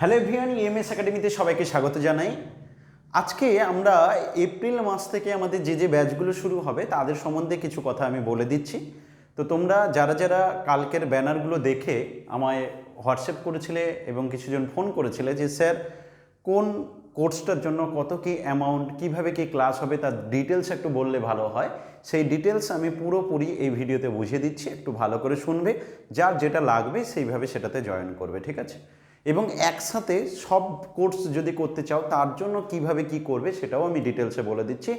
Hello everyone EMS একাডেমিতে সবাইকে স্বাগত জানাই। আজকে আমরা এপ্রিল মাস থেকে আমাদের যে যে ব্যাচগুলো শুরু হবে, তাদের সম্বন্ধে কিছু কথা আমি বলে দিচ্ছি। তো তোমরা যারা যারা কালকের ব্যানারগুলো দেখে আমায় হোয়াটসঅ্যাপ করেছিলে এবং কিছুজন ফোন করেছিলে যে, স্যার, কোন কোর্সটার জন্য কত কি অ্যামাউন্ট কীভাবে কি ক্লাস হবে, তার ডিটেলস একটু বললে ভালো হয়। সেই ডিটেলস আমি পুরোপুরি এই ভিডিওতে বুঝিয়ে দিচ্ছি, একটু ভালো করে শুনবে। যার যেটা লাগবে সেইভাবে সেটাতে জয়েন করবে, ঠিক আছে? এবং একসাথে সব কোর্স যদি করতে চাও, তার জন্য কীভাবে কি করবে সেটাও আমি ডিটেলসে বলে দিচ্ছি।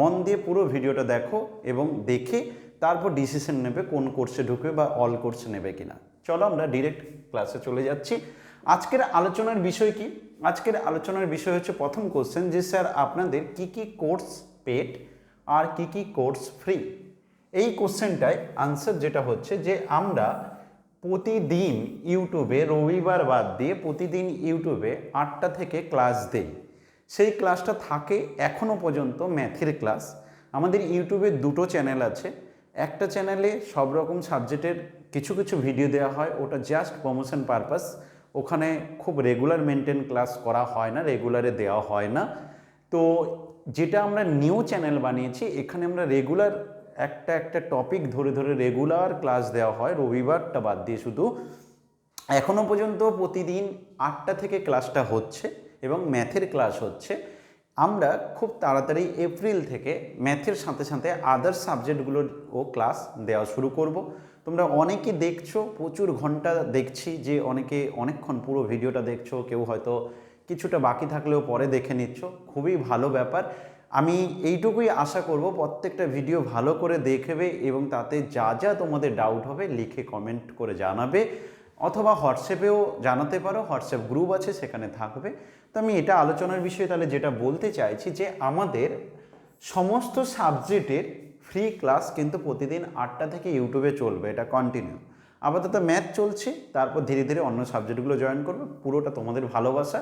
মন দিয়ে পুরো ভিডিওটা দেখো এবং দেখে তারপর ডিসিশন নেবে কোন কোর্সে ঢুকবে বা অল কোর্সে নেবে কিনা। চলো আমরা ডিরেক্ট ক্লাসে চলে যাচ্ছি। আজকের আলোচনার বিষয় কি? আজকের আলোচনার বিষয় হচ্ছে প্রথম কোশ্চেন যে, স্যার, আপনাদের কি কি কোর্স পেড আর কি কি কোর্স ফ্রি এই কোশ্চেনটায় আনসার যেটা হচ্ছে যে, আমরা প্রতিদিন ইউটিউবে রবিবার বাদ দিয়ে প্রতিদিন ইউটিউবে আটটা থেকে ক্লাস দেই। সেই ক্লাসটা থাকে এখনও পর্যন্ত ম্যাথের ক্লাস। আমাদের ইউটিউবে দুটো চ্যানেল আছে। একটা চ্যানেলে সব রকম সাবজেক্টের কিছু কিছু ভিডিও দেওয়া হয়, ওটা জাস্ট প্রমোশন পারপাস ওখানে খুব রেগুলার মেনটেন ক্লাস করা হয় না রেগুলারে দেওয়া হয় না। তো যেটা আমরা নিউ চ্যানেল বানিয়েছি, এখানে আমরা রেগুলার একটা একটা টপিক ধরে ধরে রেগুলার ক্লাস দেওয়া হয়, রবিবারটা বাদ দিয়ে শুধু। এখনও পর্যন্ত প্রতিদিন আটটা থেকে ক্লাসটা হচ্ছে এবং ম্যাথের ক্লাস হচ্ছে। আমরা খুব তাড়াতাড়ি এপ্রিল থেকে ম্যাথের সাথে সাথে আদার্স সাবজেক্টগুলোরও ক্লাস দেওয়া শুরু করব। তোমরা অনেকে দেখছ, প্রচুর ঘণ্টা দেখছি যে অনেকে অনেকক্ষণ পুরো ভিডিওটা দেখছ, কেউ হয়তো কিছুটা বাকি থাকলেও পরে দেখে নিচ্ছ। খুবই ভালো ব্যাপার। আমি এইটুকুই আশা করব প্রত্যেকটা ভিডিও ভালো করে দেখবে এবং তাতে যা যা তোমাদের ডাউট হবে লিখে কমেন্ট করে জানাবে অথবা হোয়াটসঅ্যাপেও জানাতে পারো হোয়াটসঅ্যাপ গ্রুপ আছে সেখানে থাকবে। তো আমি এটা আলোচনার বিষয়ে তাহলে যেটা বলতে চাইছি যে আমাদের সমস্ত সাবজেক্টের ফ্রি ক্লাস কিন্তু প্রতিদিন আটটা থেকে ইউটিউবে চলবে, এটা কন্টিনিউ আপাতত ম্যাথ চলছে, তারপর ধীরে ধীরে অন্য সাবজেক্টগুলো জয়েন করবে, পুরোটা তোমাদের ভালোবাসা।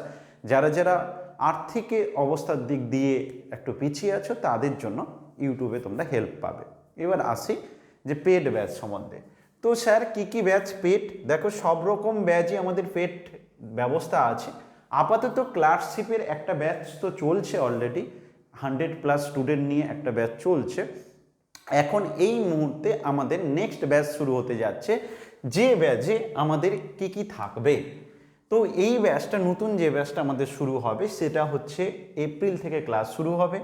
যারা যারা আর্থিক অবস্থার দিক দিয়ে একটু পিছিয়ে আছো, তাদের জন্য ইউটিউবে তোমরা হেল্প পাবে। এবার আসি যে পেড ব্যাচ সম্বন্ধে। তো স্যার, কি কি ব্যাচ পেড দেখো, সব রকম ব্যাচই আমাদের পেড ব্যবস্থা আছে। আপাতত ক্লার্কশিপের একটা ব্যাচ তো চলছে অলরেডি হান্ড্রেড প্লাস স্টুডেন্ট নিয়ে একটা ব্যাচ চলছে। এখন এই মুহূর্তে আমাদের নেক্সট ব্যাচ শুরু হতে যাচ্ছে। যে ব্যাচে আমাদের কি কি থাকবে? তো এই ব্যাচটা, নতুন যে ব্যাচটা আমাদের শুরু হবে, সেটা হচ্ছে এপ্রিল থেকে ক্লাস শুরু হবে।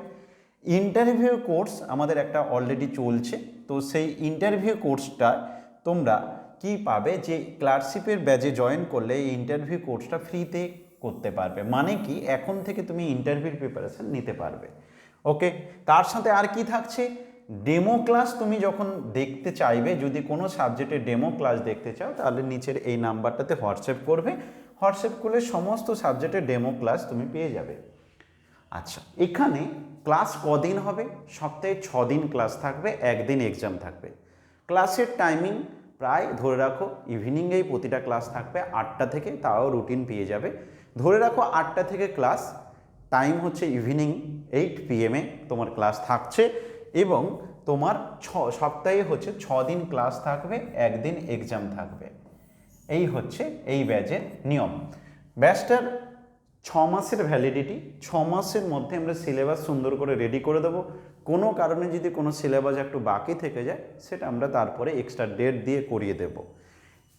ইন্টারভিউ কোর্স আমাদের একটা অলরেডি চলছে। তো সেই ইন্টারভিউ কোর্সটা তোমরা কি পাবে যে ক্লার্কশিপের ব্যাচে জয়েন করলে এই ইন্টারভিউ কোর্সটা ফ্রিতে করতে পারবে। মানে কি, এখন থেকে তুমি ইন্টারভিউর প্রিপারেশন নিতে পারবে। ওকে? তার সাথে আর কি থাকছে? ডেমো ক্লাস তুমি যখন দেখতে চাইবে, যদি কোনো সাবজেক্টে ডেমো ক্লাস দেখতে চাও, তাহলে নিচের এই নাম্বারটাতে হোয়াটসঅ্যাপ করবে। হোয়াটসঅ্যাপ করলে সমস্ত সাবজেক্টের ডেমো ক্লাস তুমি পেয়ে যাবে। আচ্ছা এখানে ক্লাস কদিন হবে? সপ্তাহে ছ দিন ক্লাস থাকবে, একদিন এক্সাম থাকবে। ক্লাসের টাইমিং প্রায় ধরে রাখো ইভিনিংয়েই প্রতিটা ক্লাস থাকবে আটটা থেকে, তাও রুটিন পেয়ে যাবে। ধরে রাখো আটটা থেকে ক্লাস টাইম হচ্ছে ইভিনিং এইট পিএমে তোমার ক্লাস থাকছে এবং তোমার ছ, সপ্তাহে হচ্ছে ছ দিন ক্লাস থাকবে, একদিন এক্সাম থাকবে। এই হচ্ছে এই ব্যাচের নিয়ম। ব্যাচটার ছ মাসের ভ্যালিডিটি ছ মাসের মধ্যে আমরা সিলেবাস সুন্দর করে রেডি করে দেবো। কোনো কারণে যদি কোনো সিলেবাস একটু বাকি থেকে যায়, সেটা আমরা তারপরে এক্সট্রা ডেট দিয়ে করিয়ে দেব।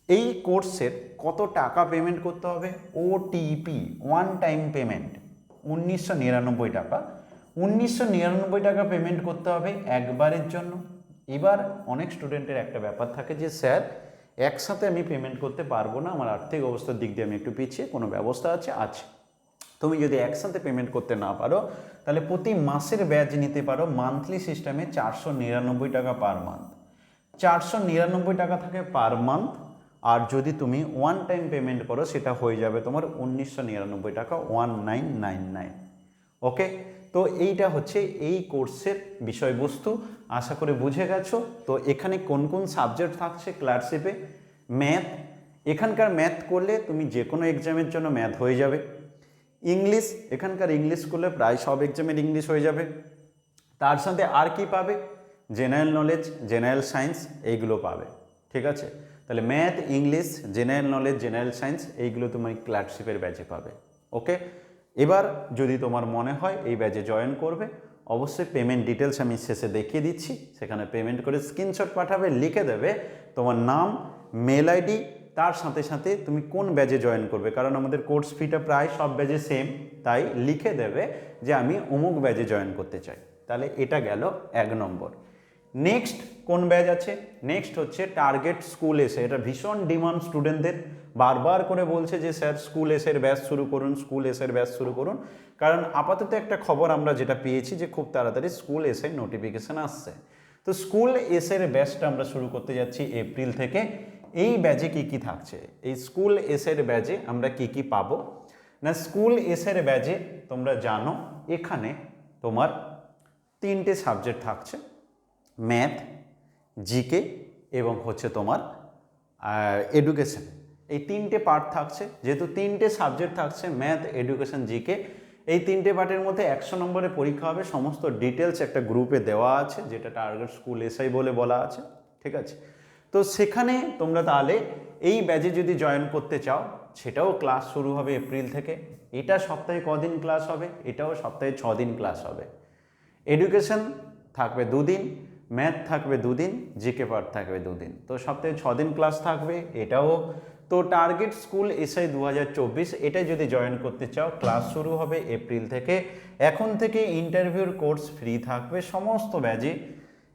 এই কোর্সের কত টাকা পেমেন্ট করতে হবে? ওটিপি ওয়ান টাইম পেমেন্ট উনিশশো নিরানব্বই টাকা। উনিশশো নিরানব্বই টাকা পেমেন্ট করতে হবে একবারের জন্য। এবার অনেক স্টুডেন্টের একটা ব্যাপার থাকে যে, স্যার একসাথে আমি পেমেন্ট করতে পারব না, আমার আর্থিক অবস্থার দিক দিয়ে আমি একটু পিছিয়ে, কোনো ব্যবস্থা আছে? আছে। তুমি যদি একসাথে পেমেন্ট করতে না পারো, তাহলে প্রতি মাসের ব্যাচ নিতে পারো মান্থলি সিস্টেমে চারশো নিরানব্বই টাকা পার মান্থ চারশো নিরানব্বই টাকা থাকে পার মান্থ আর যদি তুমি ওয়ান টাইম পেমেন্ট করো, সেটা হয়ে যাবে তোমার উনিশশো নিরানব্বই টাকা one nine nine nine okay তো এইটা হচ্ছে এই কোর্সের বিষয়বস্তু। আশা করে বুঝে গেছো? তো এখানে কোন কোন সাবজেক্ট থাকছে ক্লার্কশিপে ম্যাথ এখানকার ম্যাথ করলে তুমি যে কোনো এক্সামের জন্য ম্যাথ হয়ে যাবে। ইংলিশ এখানকার ইংলিশ করলে প্রায় সব এক্সামের ইংলিশ হয়ে যাবে। তার সাথে আর কি পাবে? জেনারেল নলেজ জেনারেল সায়েন্স এইগুলো পাবে। ঠিক আছে? তাহলে math English general knowledge general science এইগুলো তুমি ক্লার্কশিপের ব্যাচে পাবে। ওকে এবার যদি তোমার মনে হয় এই ব্যাচে জয়েন করবে অবশ্যই পেমেন্ট ডিটেলস আমি শেষে দেখিয়ে দিচ্ছি। সেখানে পেমেন্ট করে স্ক্রিনশট পাঠাবে, লিখে দেবে তোমার নাম মেল আইডি তার সাথে সাথে তুমি কোন ব্যাচে জয়েন করবে। কারণ আমাদের কোর্স ফিটা প্রায় সব ব্যাচে সেম তাই লিখে দেবে যে আমি অমুক ব্যাচে জয়েন করতে চাই। তাহলে এটা গেল এক নম্বর। নেক্সট কোন ব্যাচ আছে? নেক্সট হচ্ছে টার্গেট স্কুল এসে। এটা ভীষণ ডিমান্ড স্টুডেন্টদের বারবার করে বলছে যে, স্যার, স্কুল এসের ব্যাচ শুরু করুন, স্কুল এসের ব্যাচ শুরু করুন। কারণ আপাতত একটা খবর আমরা যেটা পেয়েছি যে, খুব তাড়াতাড়ি স্কুল এসের নোটিফিকেশান আসছে। তো স্কুল এসের ব্যাচটা আমরা শুরু করতে যাচ্ছি এপ্রিল থেকে। এই ব্যাচে কি কি থাকছে? এই স্কুল এসের ব্যাচে আমরা কি কি পাবো? না, স্কুল এসের ব্যাচে তোমরা জানো, এখানে তোমার তিনটে সাবজেক্ট থাকছে। ম্যাথ, জিকে এবং হচ্ছে তোমার এডুকেশন এই তিনটে পার্ট থাকছে। যেহেতু তিনটে সাবজেক্ট থাকছে ম্যাথ এডুকেশন জিকে এই তিনটে পার্টের মধ্যে একশো নম্বরে পরীক্ষা হবে। সমস্ত ডিটেলস একটা গ্রুপে দেওয়া আছে, যেটা টার্গেট স্কুল এসআই বলে বলা আছে, ঠিক আছে? তো সেখানে তোমরা তাহলে এই ব্যাচে যদি জয়েন করতে চাও, সেটাও ক্লাস শুরু হবে এপ্রিল থেকে। এটা সপ্তাহে কদিন ক্লাস হবে? এটাও সপ্তাহে ছ দিন ক্লাস হবে। এডুকেশন থাকবে দুদিন ম্যাথ থাকবে দুদিন জিকে পার্ট থাকবে দুদিন। তো সপ্তাহে ছ দিন ক্লাস থাকবে, এটাও তো টার্গেট স্কুল এসআই দু হাজার চব্বিশ এটা যদি জয়েন করতে চাও ক্লাস শুরু হবে এপ্রিল থেকে। এখন থেকে ইন্টারভিউর কোর্স ফ্রি থাকবে, সমস্ত ব্যাজে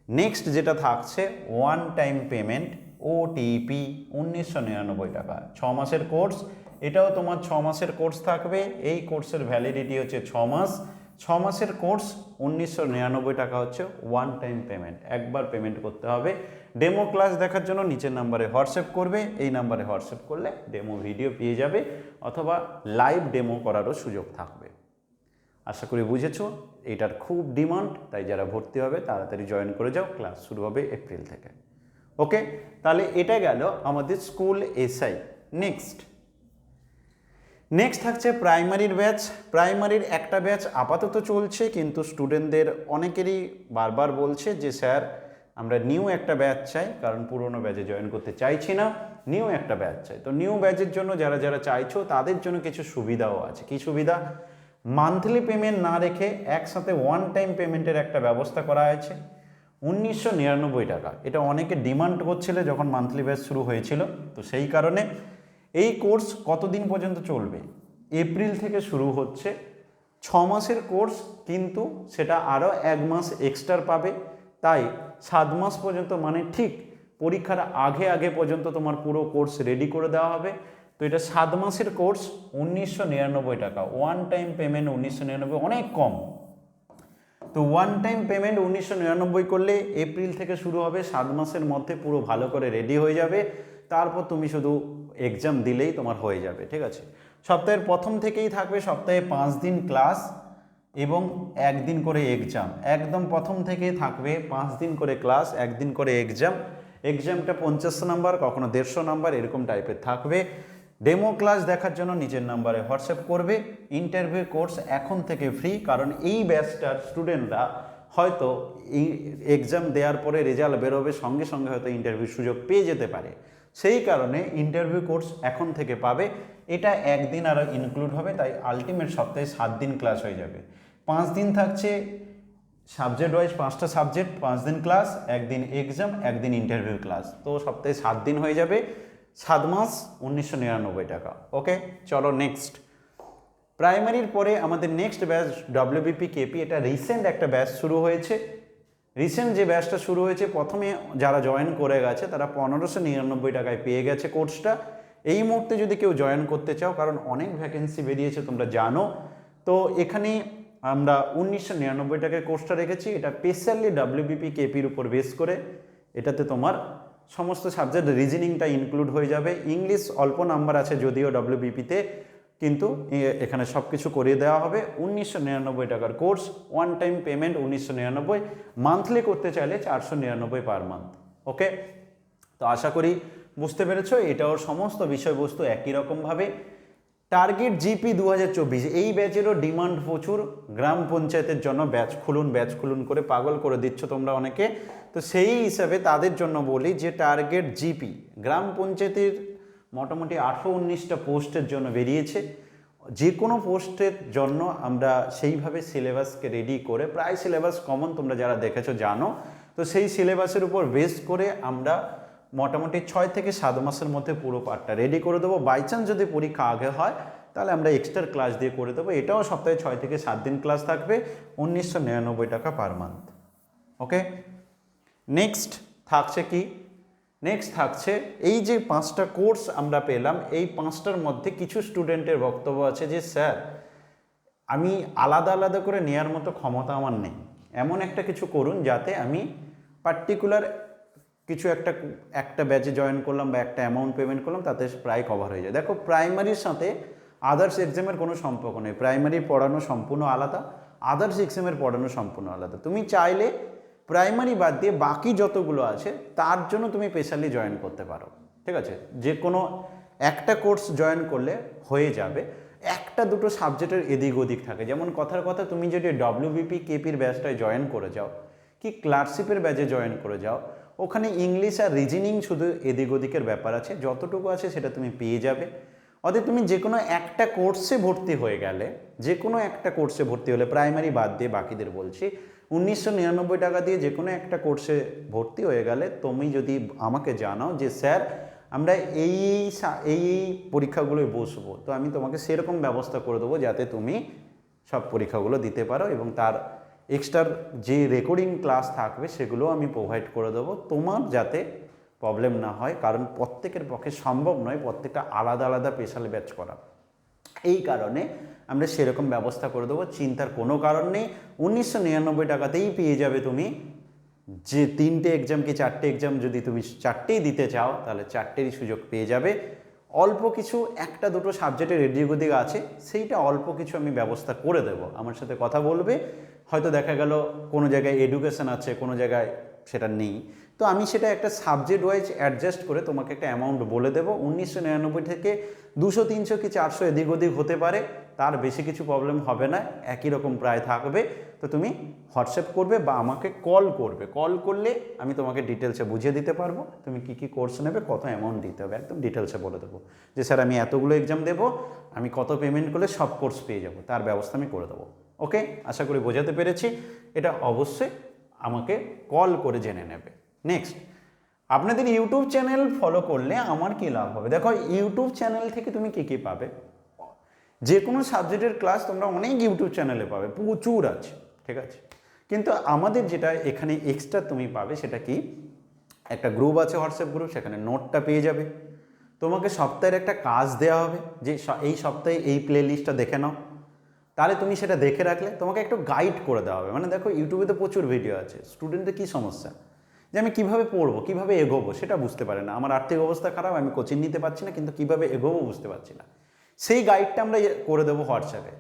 নেক্সট যেটা থাকছে ওয়ান টাইম পেমেন্ট ওটিপি উনিশশো নিরানব্বই টাকা। ছ মাসের কোর্স এটাও তোমার ছ মাসের কোর্স থাকবে। এই কোর্সের ভ্যালিডিটি হচ্ছে ছ মাস। ছ মাসের কোর্স উনিশশো নিরানব্বই টাকা হচ্ছে ওয়ান টাইম পেমেন্ট একবার পেমেন্ট করতে হবে। ডেমো ক্লাস দেখার জন্য নিচের নাম্বারে হোয়াটসঅ্যাপ করবে। এই নাম্বারে হোয়াটসঅ্যাপ করলে ডেমো ভিডিও পেয়ে যাবে অথবা লাইভ ডেমো করারও সুযোগ থাকবে। আশা করি বুঝেছ? এটার খুব ডিমান্ড তাই যারা ভর্তি হবে তাড়াতাড়ি জয়েন করে যাও। ক্লাস শুরু হবে এপ্রিল থেকে। ওকে তাহলে এটা গেল আমাদের স্কুল এসআই নেক্সট নেক্সট থাকছে প্রাইমারির ব্যাচ প্রাইমারির একটা ব্যাচ আপাতত চলছে, কিন্তু স্টুডেন্টদের অনেকেরই বারবার বলছে যে, স্যার, আমরা নিউ একটা ব্যাচ চাই, কারণ পুরনো ব্যাচে জয়েন করতে চাইছি না। নিউ একটা ব্যাচ চাই। তো নিউ ব্যাচের জন্য যারা যারা চাইছো, তাদের জন্য কিছু সুবিধাও আছে। কি সুবিধা? মান্থলি পেমেন্ট না রেখে একসাথে ওয়ান টাইম পেমেন্টের একটা ব্যবস্থা করা হয়েছে। উনিশশো নিরানব্বই টাকা। এটা অনেকে ডিমান্ড করছিল যখন মান্থলি ব্যাচ শুরু হয়েছিল। তো সেই কারণে এই কোর্স কতদিন পর্যন্ত চলবে? এপ্রিল থেকে শুরু হচ্ছে। ছ মাসের কোর্স, কিন্তু সেটা আরও এক মাস এক্সট্রা পাবে। তাই সাত মাস পর্যন্ত মানে ঠিক পরীক্ষার আগে আগে পর্যন্ত তোমার পুরো কোর্স রেডি করে দেওয়া হবে। তো এটা সাত মাসের কোর্স, উনিশশো নিরানব্বই টাকা। ওয়ান টাইম পেমেন্ট উনিশশো নিরানব্বই, অনেক কম। তো ওয়ান টাইম পেমেন্ট উনিশশো নিরানব্বই করলে এপ্রিল থেকে শুরু হবে। সাত মাসের মধ্যে পুরো ভালো করে রেডি হয়ে যাবে। তারপর তুমি শুধু এক্সাম দিলেই তোমার হয়ে যাবে, ঠিক আছে? সপ্তাহের প্রথম থেকেই থাকবে, সপ্তাহে পাঁচ দিন ক্লাস এবং একদিন করে এক্সাম একদম প্রথম থেকেই থাকবে, পাঁচ দিন করে ক্লাস একদিন করে এক্সাম এক্সামটা পঞ্চাশ নাম্বার, কখনো দেড়শো নাম্বার, এরকম টাইপের থাকবে। ডেমো ক্লাস দেখার জন্য নিজের নাম্বারে হোয়াটসঅ্যাপ করবে। ইন্টারভিউ কোর্স এখন থেকে ফ্রি কারণ এই ব্যাচটার স্টুডেন্টরা হয়তো এক্সাম দেওয়ার পরে রেজাল্ট বেরোবে, সঙ্গে সঙ্গে হয়তো ইন্টারভিউ সুযোগ পেয়ে যেতে পারে। সেই কারণে ইন্টারভিউ কোর্স এখন থেকে পাবে। এটা একদিন আরও ইনক্লুড হবে, তাই আলটিমেট সপ্তাহে সাত দিন ক্লাস হয়ে যাবে। পাঁচ দিন থাকছে সাবজেক্ট ওয়াইজ পাঁচটা সাবজেক্ট পাঁচ দিন ক্লাস একদিন এক্সাম একদিন ইন্টারভিউ ক্লাস তো সপ্তাহে সাত দিন হয়ে যাবে। সাত মাস উনিশশো নিরানব্বই টাকা। ওকে, চলো নেক্সট প্রাইমারির পরে আমাদের নেক্সট ব্যাচ ডব্লিউবিপি কেপি এটা রিসেন্ট একটা ব্যাচ শুরু হয়েছে। রিসেন্ট যে ব্যাচটা শুরু হয়েছে, প্রথমে যারা জয়েন করে গেছে, তারা পনেরোশো নিরানব্বই টাকায় পেয়ে গেছে কোর্সটা এই মুহূর্তে যদি কেউ জয়েন করতে চাও, কারণ অনেক ভ্যাকেন্সি বেরিয়েছে, তোমরা জানো। তো এখানে আমরা উনিশশো নিরানব্বই টাকায় কোর্সটা রেখেছি। এটা স্পেশালি ডাব্লিউবিপি কেপির উপর বেস করে। এটাতে তোমার সমস্ত সাবজেক্ট রিজনিংটা ইনক্লুড হয়ে যাবে। ইংলিশ অল্প নাম্বার আছে যদিও ডাব্লিউবিপিতে কিন্তু এখানে সব কিছু করিয়ে দেওয়া হবে। উনিশশো নিরানব্বই টাকার কোর্স ওয়ান টাইম পেমেন্ট উনিশশো নিরানব্বই। মান্থলি করতে চাইলে চারশো নিরানব্বই পার মান্থ ওকে তো আশা করি বুঝতে পেরেছ এটাও সমস্ত বিষয়বস্তু একই রকমভাবে। টার্গেট জিপি দু হাজার চব্বিশ, এই ব্যাচেরও ডিমান্ড প্রচুর। গ্রাম পঞ্চায়েতের জন্য ব্যাচ খুলুন ব্যাচ খুলুন করে পাগল করে দিচ্ছ তোমরা অনেকে। তো সেই হিসাবে তাদের জন্য বলি যে টার্গেট জিপি গ্রাম পঞ্চায়েতের মোটামুটি আঠেরো উনিশটা পোস্টের জন্য বেরিয়েছে। যে কোনো পোস্টের জন্য আমরা সেইভাবে সিলেবাসকে রেডি করে, প্রায় সিলেবাস কমন তোমরা যারা দেখেছ জানো, তো সেই সিলেবাসের উপর বেস করে আমরা মোটামুটি ছয় থেকে সাত মাসের মধ্যে পুরো পার্টটা রেডি করে দেবো। বাই চান্স যদি পরীক্ষা আগে হয়, তাহলে আমরা এক্সট্রা ক্লাস দিয়ে করে দেবো। এটাও সপ্তাহে ছয় থেকে সাত দিন ক্লাস থাকবে, উনিশশো নিরানব্বই টাকা পার মান্থ ওকে নেক্সট থাকছে কি? নেক্সট থাকছে, এই যে পাঁচটা কোর্স আমরা পেলাম, এই পাঁচটার মধ্যে কিছু স্টুডেন্টের বক্তব্য আছে যে, স্যার, আমি আলাদা আলাদা করে নেওয়ার মতো ক্ষমতা আমার নেই। এমন একটা কিছু করুন যাতে আমি পার্টিকুলার কিছু একটা একটা ব্যাচে জয়েন করলাম বা একটা অ্যামাউন্ট পেমেন্ট করলাম, তাতে প্রায় কভার হয়ে যায়। দেখো প্রাইমারির সাথে আদার্স এক্সামের কোনো সম্পর্ক নেই। প্রাইমারি পড়ানো সম্পূর্ণ আলাদা আদার্স এক্সামের পড়ানো সম্পূর্ণ আলাদা। তুমি চাইলে প্রাইমারি বাদ দিয়ে বাকি যতগুলো আছে, তার জন্য তুমি স্পেশালি জয়েন করতে পারো। ঠিক আছে? যে কোনো একটা কোর্স জয়েন করলে হয়ে যাবে। একটা দুটো সাবজেক্টের এদিক ওদিক থাকে। যেমন কথার কথা, তুমি যদি ডব্লিউবিপি কেপির ব্যাচটায় জয়েন করে যাও, কি ক্লার্কশিপের ব্যাচে জয়েন করে যাও, ওখানে ইংলিশ আর রিজনিং শুধু এদিক ওদিকের ব্যাপার আছে। যতটুকু আছে সেটা তুমি পেয়ে যাবে। অতএব তুমি যে কোনো একটা কোর্সে ভর্তি হয়ে গেলে, যে কোনো একটা কোর্সে ভর্তি হলে প্রাইমারি বাদ দিয়ে বাকিদের বলছি উনিশশো নিরানব্বই টাকা দিয়ে যে কোনো একটা কোর্সে ভর্তি হয়ে গেলে তুমি যদি আমাকে জানাও যে, স্যার, আমরা এই এই এই পরীক্ষাগুলোয় বসবো। তো আমি তোমাকে সেরকম ব্যবস্থা করে দেবো যাতে তুমি সব পরীক্ষাগুলো দিতে পারো এবং তার এক্সট্রার যে রেকর্ডিং ক্লাস থাকবে সেগুলো আমি প্রোভাইড করে দেবো। তোমার যাতে প্রবলেম না হয়, কারণ প্রত্যেকের পক্ষে সম্ভব নয় প্রত্যেকটা আলাদা আলাদা স্পেশাল ব্যাচ করা। এই কারণে আমরা সেরকম ব্যবস্থা করে দেবো, চিন্তার কোনো কারণ নেই। উনিশশো নিরানব্বই টাকাতেই পেয়ে যাবে তুমি। যে তিনটে এক্সাম কি চারটে এক্সাম যদি তুমি চারটেই দিতে চাও, তাহলে চারটেরই সুযোগ পেয়ে যাবে। অল্প কিছু একটা দুটো সাবজেক্টের এদিক আছে, সেইটা অল্প কিছু আমি ব্যবস্থা করে দেব। আমার সাথে কথা বলবে, হয়তো দেখা গেল কোনো জায়গায় এডুকেশন আছে, কোনো জায়গায় সেটা নেই। তো আমি সেটা একটা সাবজেক্ট ওয়াইজ অ্যাডজাস্ট করে তোমাকে একটা অ্যামাউন্ট বলে দেবো। উনিশশো নিরানব্বই থেকে দুশো, তিনশো কি চারশো এদিক ওদিক হতে পারে, তার বেশি কিছু প্রবলেম হবে না, একই রকম প্রায় থাকবে। তো তুমি হোয়াটসঅ্যাপ করবে বা আমাকে কল করবে। কল করলে আমি তোমাকে ডিটেলসে বুঝিয়ে দিতে পারব, তুমি কি কি কোর্স নেবে, কত অ্যামাউন্ট দিতে হবে, একদম ডিটেলসে বলে দেবো। যে স্যার আমি এতগুলো এক্সাম দেবো, আমি কত পেমেন্ট করলে সব কোর্স পেয়ে যাব, তার ব্যবস্থা আমি করে দেবো। ওকে আশা করি বোঝাতে পেরেছি। এটা অবশ্যই আমাকে কল করে জেনে নেবে। নেক্সট আপনাদের ইউটিউব চ্যানেল ফলো করলে আমার কী লাভ হবে? দেখো ইউটিউব চ্যানেল থেকে তুমি কী কী পাবে? যে কোনো সাবজেক্টের ক্লাস তোমরা অনেক ইউটিউব চ্যানেলে পাবে, প্রচুর আছে, ঠিক আছে? কিন্তু আমাদের যেটা এখানে এক্সট্রা তুমি পাবে সেটা কি? একটা গ্রুপ আছে হোয়াটসঅ্যাপ গ্রুপ সেখানে নোটটা পেয়ে যাবে। তোমাকে সপ্তাহের একটা কাজ দেওয়া হবে যে এই সপ্তাহে এই প্লে লিস্টটা দেখে নাও। তাহলে তুমি সেটা দেখে রাখলে তোমাকে একটু গাইড করে দেওয়া হবে। মানে দেখো ইউটিউবে তো প্রচুর ভিডিও আছে। স্টুডেন্টের কী সমস্যা? যে আমি কীভাবে পড়ব, কীভাবে এগোবো সেটা বুঝতে পারে না। আমার আর্থিক অবস্থা খারাপ, আমি কোচিং নিতে পারছি না, কিন্তু কীভাবে এগোবো বুঝতে পারছি না। সেই গাইডটা আমরা ইয়ে করে দেবো হোয়াটসঅ্যাপে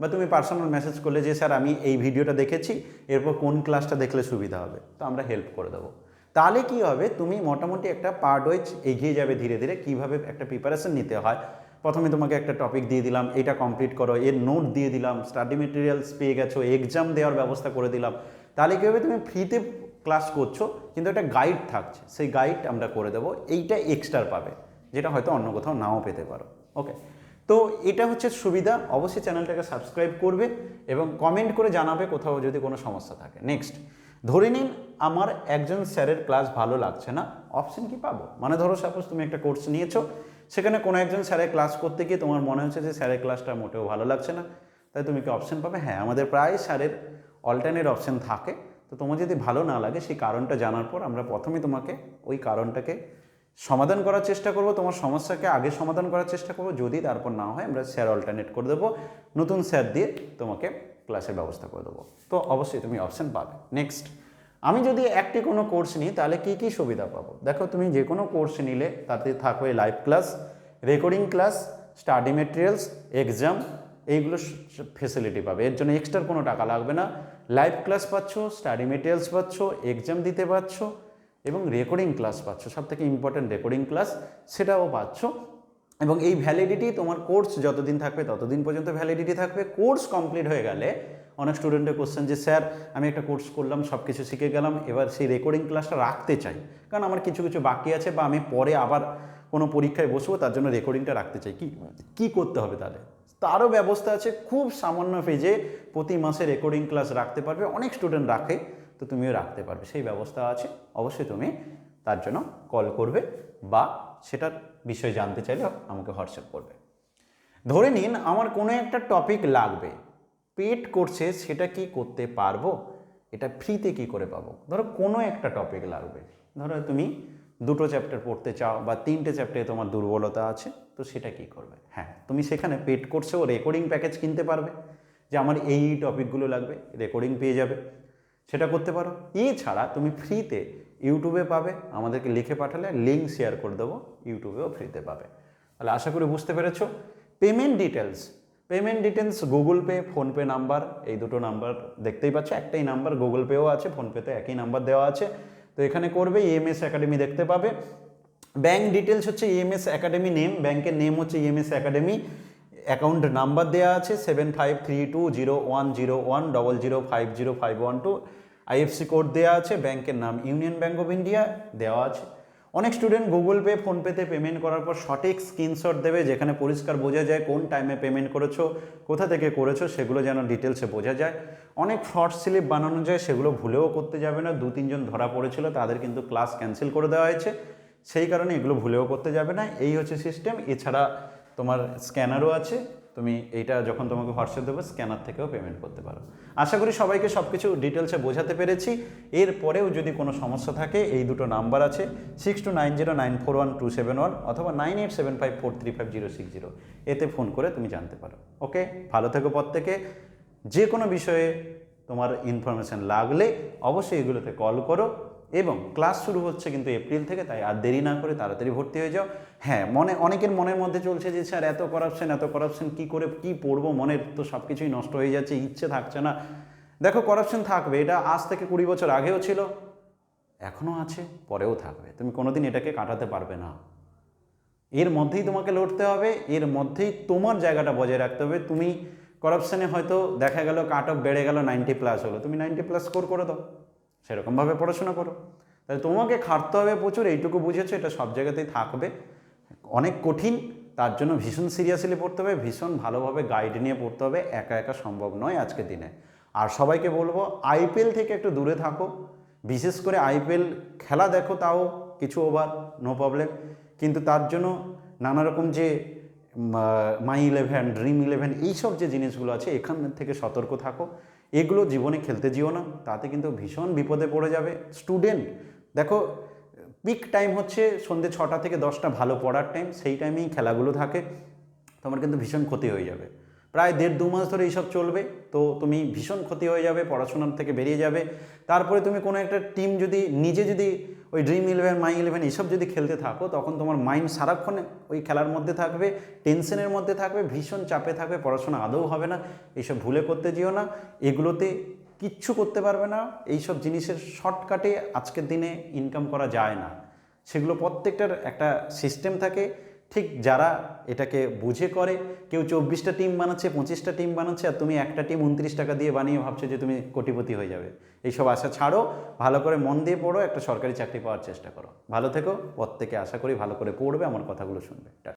বা তুমি পার্সোনাল মেসেজ করলে যে, স্যার, আমি এই ভিডিওটা দেখেছি, এরপর কোন ক্লাসটা দেখলে সুবিধা হবে? তো আমরা হেল্প করে দেবো। তাহলে কি হবে, তুমি মোটামুটি একটা পার্ট ওয়াইজ এগিয়ে যাবে ধীরে ধীরে, কীভাবে একটা প্রিপারেশন নিতে হয়। প্রথমে তোমাকে একটা টপিক দিয়ে দিলাম, এটা কমপ্লিট করো, এর নোট দিয়ে দিলাম স্টাডি মেটেরিয়ালস পেয়ে গেছো এক্সাম দেওয়ার ব্যবস্থা করে দিলাম। তাহলে কী হবে, তুমি ফ্রিতে ক্লাস করছ, কিন্তু একটা গাইড থাকছে, সেই গাইড আমরা করে দেবো, এইটা এক্সট্রা পাবে, যেটা হয়তো অন্য কোথাও নাও পেতে পারো ওকে তো এটা হচ্ছে সুবিধা, অবশ্যই চ্যানেলটাকে সাবস্ক্রাইব করবে এবং কমেন্ট করে জানাবে কোথাও যদি কোনো সমস্যা থাকে। নেক্সট ধরে নিন আমার একজন স্যারের ক্লাস ভালো লাগছে না অপশন কি পাবো? মানে ধরো সাপোজ তুমি একটা কোর্স নিয়েছো, সেখানে কোনো একজন স্যারের ক্লাস করতে গিয়ে তোমার মনে হচ্ছে যে স্যারের ক্লাসটা মোটেও ভালো লাগছে না, তাই তুমি কি অপশন পাবে? হ্যাঁ আমাদের প্রায় স্যারের অল্টারনেট অপশন থাকে তো তোমার যদি ভালো না লাগে সেই কারণটা জানার পর আমরা প্রথমে তোমাকে ওই কারণটাকে সমাধান করার চেষ্টা করব, তোমার সমস্যাকে আগে সমাধান করার চেষ্টা করব, যদি তারপর না হয় আমরা স্যার অল্টারনেট করে দেবো, নতুন স্যার দিয়ে তোমাকে ক্লাসের ব্যবস্থা করে দেবো। তো অবশ্যই তুমি অপশন পাবে। নেক্সট আমি যদি একটি কোনো কোর্স নিই তাহলে কী কী সুবিধা পাবো? দেখো তুমি যে কোনো কোর্স নিলে তাতে থাকবে live class recording class study materials exam এইগুলো ফেসিলিটি পাবে। এর জন্য এক্সট্রা কোনো টাকা লাগবে না। লাইভ ক্লাস পাচ্ছ স্টাডি মেটেরিয়ালস পাচ্ছ এক্সাম দিতে পারছ এবং রেকর্ডিং ক্লাস পাচ্ছ। সব থেকে ইম্পর্ট্যান্ট রেকর্ডিং ক্লাস সেটাও পাচ্ছ। এবং এই ভ্যালিডিটি তোমার কোর্স যতদিন থাকবে ততদিন পর্যন্ত ভ্যালিডিটি থাকবে। কোর্স কমপ্লিট হয়ে গেলে অনেক স্টুডেন্টের কোশ্চেন যে, স্যার, আমি একটা কোর্স করলাম সব কিছু শিখে গেলাম, এবার সেই রেকর্ডিং ক্লাসটা রাখতে চাই। কারণ আমার কিছু কিছু বাকি আছে বা আমি পরে আবার কোনো পরীক্ষায় বসবো, তার জন্য রেকর্ডিংটা রাখতে চাই। কি কি করতে হবে তাহলে? তারও ব্যবস্থা আছে, খুব সামান্য ফেজে প্রতি মাসে রেকর্ডিং ক্লাস রাখতে পারবে, অনেক স্টুডেন্ট রাখে, তো তুমিও রাখতে পারবে। সেই ব্যবস্থা আছে, অবশ্যই তুমি তার জন্য কল করবে বা সেটার বিষয়ে জানতে চাইলে আমাকে হোয়াটসঅ্যাপ করবে। ধরে নিন আমার কোনো একটা টপিক লাগবে পেড করছে, সেটা কি করতে পারব? এটা ফ্রিতে কি করে পাবো? ধরো কোনো একটা টপিক লাগবে, ধরো তুমি দুটো চ্যাপ্টার পড়তে চাও বা তিনটে চ্যাপ্টারে তোমার দুর্বলতা আছে, তো সেটা কি করবে? হ্যাঁ তুমি সেখানে পেড কোর্সেও রেকর্ডিং প্যাকেজ কিনতে পারবে, যে আমার এই এই টপিকগুলো লাগবে রেকর্ডিং পেয়ে যাবে, সেটা করতে পারো। এছাড়া তুমি ফ্রিতে ইউটিউবে পাবে, আমাদেরকে লিখে পাঠালে লিঙ্ক শেয়ার করে দেবো ইউটিউবেও ফ্রিতে পাবে। তাহলে আশা করি বুঝতে পেরেছ। Payment details payment details Google Pay PhonePe number এই দুটো নাম্বার দেখতেই পাচ্ছ, একটাই নাম্বার গুগল পেও আছে ফোনপেতে একই নাম্বার দেওয়া আছে। তো এখানে করবে ইএমএস একাডেমি দেখতে পাবে। ব্যাঙ্ক ডিটেলস হচ্ছে ইএমএস একাডেমি নেম ব্যাংকের নেম হচ্ছে ইএমএস একাডেমি অ্যাকাউন্ট নাম্বার দেওয়া আছে seven five three two zero one zero one double zero five zero five one two IFC code দেওয়া আছে ব্যাংকের নাম ইউনিয়ন ব্যাঙ্ক অফ ইন্ডিয়া দেওয়া আছে। অনেক স্টুডেন্ট গুগল পে ফোনপেতে পেমেন্ট করার পর সঠিক স্ক্রিনশট দেবে যেখানে পরিষ্কার বোঝা যায় কোন টাইমে পেমেন্ট করেছ, কোথা থেকে করেছ, সেগুলো যেন ডিটেলসে বোঝা যায়। অনেক ফ্রড স্লিপ বানানো যায়, সেগুলো ভুলেও করতে যাবে না। দু, তিনজন ধরা পড়েছিল, তাদের কিন্তু ক্লাস ক্যান্সেল করে দেওয়া হয়েছে। সেই কারণে এগুলো ভুলেও করতে যাবে না। এই হচ্ছে সিস্টেম এছাড়া তোমার স্ক্যানারও আছে। তুমি এইটা যখন তোমাকে হোয়াটসঅ্যাপ দেবো, স্ক্যানার থেকেও পেমেন্ট করতে পারো। আশা করি সবাইকে সব কিছু ডিটেলসে বোঝাতে পেরেছি। এরপরেও যদি কোনো সমস্যা থাকে, এই দুটো নাম্বার আছে six two nine zero nine four one two seven one অথবা nine eight seven five four three five zero six zero এতে ফোন করে তুমি জানতে পারো। ওকে? ভালো থেকো পর থেকে যে কোনো বিষয়ে তোমার ইনফরমেশান লাগলে অবশ্যই এগুলোতে কল করো। এবং ক্লাস শুরু হচ্ছে কিন্তু এপ্রিল থেকে, তাই আর দেরি না করে তাড়াতাড়ি ভর্তি হয়ে যাও। হ্যাঁ মনে, অনেকের মনের মধ্যে চলছে যে, স্যার, এত করাপশন এত করাপশন কি করে, কি পড়ব? মনের তো সব কিছুই নষ্ট হয়ে যাচ্ছে, ইচ্ছে থাকছে না। দেখো করাপশন থাকবে, এটা আজ থেকে কুড়ি বছর আগেও ছিল এখনও আছে, পরেও থাকবে। তুমি কোনোদিন এটাকে কাটাতে পারবে না। এর মধ্যেই তোমাকে লড়তে হবে, এর মধ্যেই তোমার জায়গাটা বজায় রাখতে হবে। তুমি করাপশানে হয়তো দেখা গেল কাট অফ বেড়ে গেল নাইনটি প্লাস হলো। তুমি নাইনটি প্লাস স্কোর করে দাও। সেরকমভাবে পড়াশোনা করো। তাহলে তোমাকে খাটতে হবে প্রচুর, এইটুকু বুঝেছ, এটা সব জায়গাতেই থাকবে। অনেক কঠিন, তার জন্য ভীষণ সিরিয়াসলি পড়তে হবে, ভীষণ ভালোভাবে গাইড নিয়ে পড়তে হবে, একা একা সম্ভব নয় আজকের দিনে। আর সবাইকে বলব আইপিএল থেকে একটু দূরে থাকো, বিশেষ করে আইপিএল খেলা দেখো, তাও কিছু ওভার নো প্রবলেম কিন্তু তার জন্য নানা রকম যে মাই ইলেভেন ড্রিম ইলেভেন এইসব যে জিনিসগুলো আছে, এখান থেকে সতর্ক থাকো। এগুলো জীবনে খেলতে যেও না, তাতে কিন্তু ভীষণ বিপদে পড়ে যাবে। স্টুডেন্ট, দেখো, পিক টাইম হচ্ছে সন্ধ্যে ছটা থেকে দশটা, ভালো পড়ার টাইম, সেই টাইমেই খেলাগুলো থাকে, তোমার কিন্তু ভীষণ ক্ষতি হয়ে যাবে। প্রায় দেড় দু মাস ধরে এইসব চলবে, তো তুমি ভীষণ ক্ষতি হয়ে যাবে, পড়াশোনার থেকে বেরিয়ে যাবে। তারপরে তুমি কোনো একটা টিম যদি, নিজে যদি ওই ড্রিম ইলেভেন মাই ইলেভেন এইসব যদি খেলতে থাকো, তখন তোমার মাইন্ড সারাক্ষণ ওই খেলার মধ্যে থাকবে টেনশনের মধ্যে থাকবে, ভীষণ চাপে থাকবে, পড়াশোনা আদৌ হবে না, এইসব ভুলে করতে যেও না, এগুলোতে কিচ্ছু করতে পারবে না, এইসব জিনিসের শর্টকাটে আজকের দিনে ইনকাম করা যায় না। সেগুলো প্রত্যেকটার একটা সিস্টেম থাকে ঠিক যারা এটাকে বুঝে করে, কেউ চব্বিশটা টিম বানাচ্ছে, পঁচিশটা টিম বানাচ্ছে, আর তুমি একটা টিম উনত্রিশ টাকা দিয়ে বানিয়ে ভাবছ যে তুমি কোটিপতি হয়ে যাবে। এইসব আশা ছাড়ো, ভালো করে মন দিয়ে পড়ো, একটা সরকারি চাকরি পাওয়ার চেষ্টা করো। ভালো থেকো, প্রত্যেকে আশা করি ভালো করে পড়বে আমার কথাগুলো শুনবে।